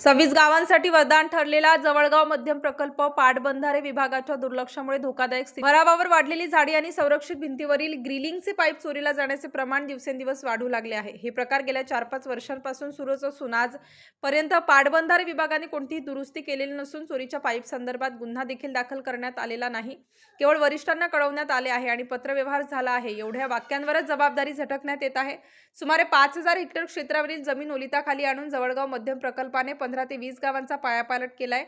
सव्वीस गावांसाठी वरदान ठरलेला जवळगाव मध्यम प्रकल्प पाटबंधारे विभागाच्या दुर्लक्षामुळे धोकादायक भरावावर वाढलेली झाडी आणि संरक्षित भिंतीवरील ग्रिलिंगचे पाईप चोरीला जाण्याचे प्रमाण दिवसेंदिवस वाढू लागले आहे. हे प्रकार गेल्या चार पाच वर्षांपासून सुरूच असून आजपर्यंत पाटबंधारे विभागाने कोणतीही दुरुस्ती केलेली नसून चोरीच्या पाईप संदर्भात गुन्हा देखील दाखल करण्यात आलेला नाही. केवळ वरिष्ठांना कळवण्यात आले आहे आणि पत्रव्यवहार झाला आहे. एवढ्या वाक्यांवरच जबाबदारी झटकण्यात येत आहे. सुमारे पाच हजार हेक्टर क्षेत्रावरील जमीन ओलिताखाली आणून जवळगाव मध्यम प्रकल्पाने पंधरा ते वीस गावांचा पायापालट केला आहे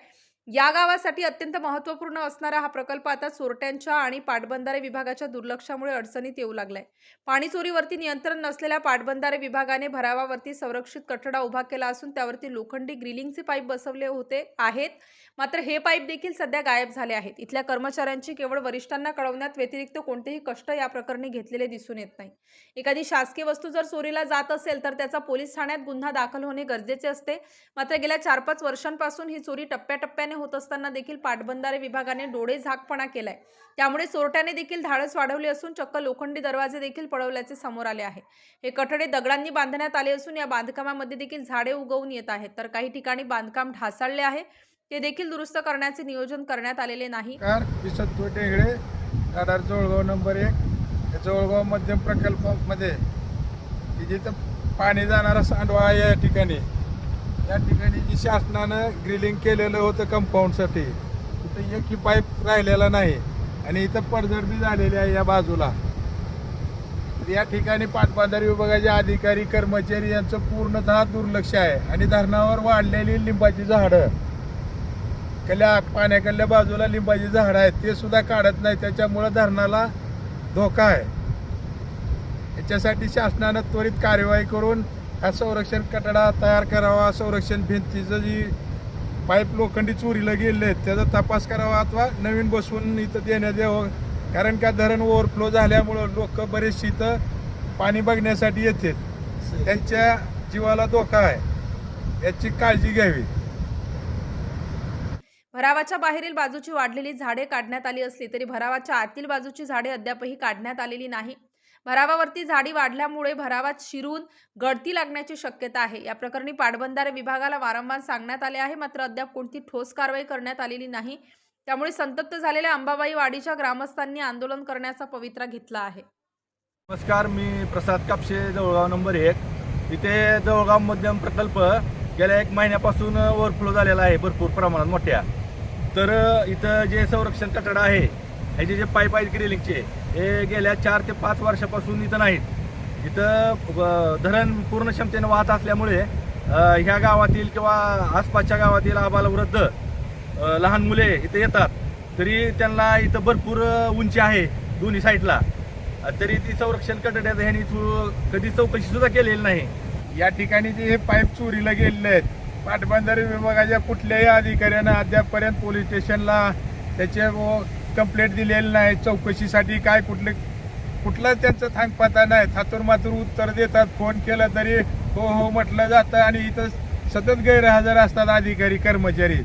या गावासाठी अत्यंत महत्त्वपूर्ण असणारा हा प्रकल्प आता चोरट्यांच्या आणि पाटबंधारे विभागाच्या दुर्लक्षामुळे अडचणीत येऊ लागलाय. पाणी चोरीवरती नियंत्रण नसलेल्या पाटबंधारे विभागाने भरावावरती संरक्षित कठडा उभा केला असून त्यावरती लोखंडी ग्रिलिंगचे पाईप बसवले होते आहेत. मात्र हे पाईप देखील सध्या गायब झाले आहेत. इथल्या कर्मचाऱ्यांची केवळ वरिष्ठांना कळवण्यात व्यतिरिक्त कोणतेही कष्ट या प्रकरणी घेतलेले दिसून येत नाही. एखादी शासकीय वस्तू जर चोरीला जात असेल तर त्याचा पोलीस ठाण्यात गुन्हा दाखल होणे गरजेचे असते. मात्र गेल्या चार पाच वर्षांपासून ही चोरी टप्प्याटप्प्याने होत असताना देखील पाटबंधारे विभागाने डोळे झाकपणा केलाय. त्यामुळे चोरट्याने देखील धाडस वाढवले असून चक्क लोखंडी दरवाजे देखील पळवल्याचे समोर आले आहे. हे कठडे दगडांनी बांधण्यात आले असून या बांधकामामध्ये देखील झाडे उगवून येत आहेत. तर काही ठिकाणी बांधकाम ढासाळले आहे. ते देखील दुरुस्त करण्याचे नियोजन करण्यात आलेले नाही. जवळगाव नंबर एक. जवळगाव मध्यम प्रकल्पामध्ये जिथं पाणी जाणारा सांडवा या ठिकाणी. या ठिकाणी जी शासनानं ग्रिलिंग केलेलं होतं कंपाऊंडसाठी तिथं एकही पाईप राहिलेला नाही आणि इथं पडझड बी झालेली आहे या बाजूला. या ठिकाणी पाटबंधारे विभागाचे अधिकारी कर्मचारी यांचं पूर्णतः दुर्लक्ष आहे आणि धरणावर वाढलेली लिंबाची झाडं. कल्या पाण्याकडल्या बाजूला लिंबाची झाडं आहेत ते सुद्धा काढत नाही त्याच्यामुळं धरणाला धोका आहे. याच्यासाठी शासनानं त्वरित कार्यवाही करून हा संरक्षण कटडा तयार करावा. संरक्षण भिंतीचं जी पाईप लोखंडी चोरीला गेले आहेत त्याचा तपास करावा अथवा नवीन बसवून इथं देण्यात यावं. कारण का धरण ओव्हरफ्लो झाल्यामुळं लोक बरेचशी इथं पाणी बघण्यासाठी येतात त्यांच्या जीवाला धोका आहे. याची काळजी घ्यावी. भरावाच्या बाहेरील बाजूची वाढलेली झाडे काढण्यात आली असली तरी भरावाच्या आतील बाजूची झाडे अद्यापही काढण्यात आलेली नाही. भरावावरती झाडी वाढल्यामुळे भरावात शिरून गळती लागण्याची शक्यता आहे. या प्रकरणी पाटबंधारे विभागाला वारंवार सांगण्यात आले आहे. मात्र अद्याप कोणती ठोस कारवाई करण्यात आलेली नाही. त्यामुळे संतप्त झालेल्या अंबाबाई वाडीच्या ग्रामस्थांनी आंदोलन करण्याचा पवित्रा घेतला आहे. नमस्कार मी प्रसाद कापशे जवळगाव नंबर एक. इथे जवळगाव मध्यम प्रकल्प गेल्या एक महिन्यापासून ओव्हरफ्लो झालेला आहे भरपूर प्रमाणात मोठ्या. तर इथं जे संरक्षण कटडा आहे ह्याचे जे पाईप आहेत ग्रिलिंगचे हे गेल्या चार ते पाच वर्षापासून इथं नाहीत. इथं धरण पूर्ण क्षमतेनं वाहत असल्यामुळे ह्या गावातील किंवा आसपासच्या गावातील आबालवृद्ध लहान मुले इथे येतात. तरी त्यांना इथं भरपूर उंची आहे दोन्ही साईडला. तरी ती संरक्षण कठड्यात ह्यांनी चू- कधी चौकशीसुद्धा केलेली नाही. या ठिकाणी जे हे पाईप चोरीला गेलेले आहेत पाटबंधारे विभागाच्या कुठल्याही अधिकाऱ्यानं अद्यापपर्यंत पोलीस स्टेशनला त्याचे कंप्लेंट दिलेली नाही. चौकशीसाठी काय कुठले कुठलाच त्यांचं थांगपाता नाही. थातूर मातूर उत्तर देतात. फोन केला तरी हो हो म्हटलं जातं आणि इथं सतत गैरहजर असतात अधिकारी कर्मचारी.